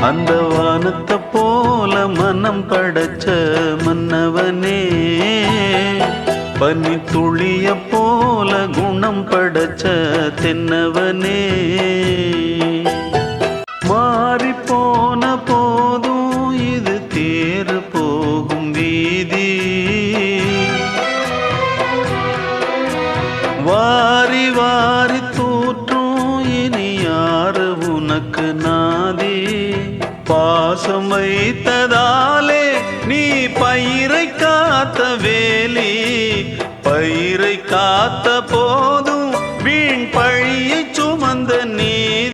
அந்த வானத்தை போல மனம் படைச்ச மன்னவனே. பனி துளிய போல குணம் படைச்ச தென்னவனே. மாறி போன போதும் இது தேர் போகும் வீதி. வாரி வாரி தூற்றும் இனி யாரு உனக்கு நாதே? பாசம் வைத்ததாலே நீ பயிரை காத்த வேலி. பயிரை காத்த போதும் வீண் பழியை சுமந்த நீ.